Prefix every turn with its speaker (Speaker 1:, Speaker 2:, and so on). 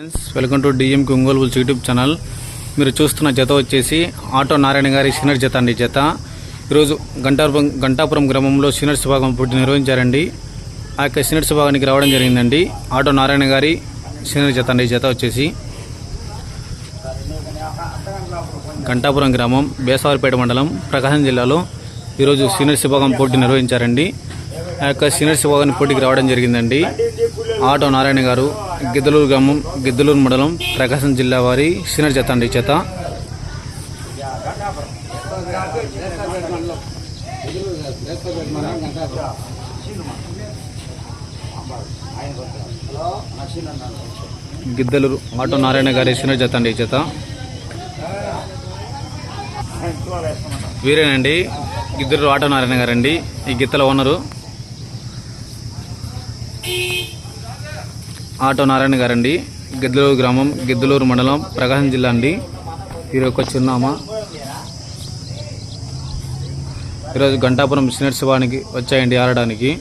Speaker 1: Friends welcome to DM Ongole bulls YouTube channel మీరు చూస్తున్న జత వచ్చేసి ఆటో నారాయణ గారి సీనియర్ జత అండి. జత ఈరోజు గంటాపురం గంటాపురం గ్రామంలో సీనియర్స్ విభాగం పోటీ నిర్వహించారండి. ఆ యొక్క సీనియర్స్ విభాగానికి రావడం జరిగిందండి. ఆటో నారాయణ గారి సీనియర్ జత అండి. జత వచ్చేసి గంటాపురం గ్రామం బేసవారిపేట మండలం ప్రకాశం జిల్లాలో ఈరోజు సీనియర్స్ విభాగం పోటీ నిర్వహించారండి. ఆ యొక్క సీనియర్స్ విభాగాన్ని పోటీకి రావడం జరిగిందండి. ఆటో నారాయణ గారు గిద్దలూరు గ్రామం గిద్దలూరు మండలం ప్రకాశం జిల్లా వారి సీనియర్ జత అండి చేత. గిద్దలూరు ఆటో నారాయణ గారి సీనియర్ జత అండి ఈ వీరేనండి గిద్దలూరు ఆటో నారాయణ గారండి ఈ గిత్తల ఓనరు. ఆటో నారాయణ గారండి. గిద్దలూరు గ్రామం గిద్దలూరు మండలం ప్రకాశం జిల్లా అండి. ఈరోజు యొక్క చిరునామా. ఈరోజు గంటాపురం సీనియర్ శివానికి వచ్చాయండి ఆడడానికి.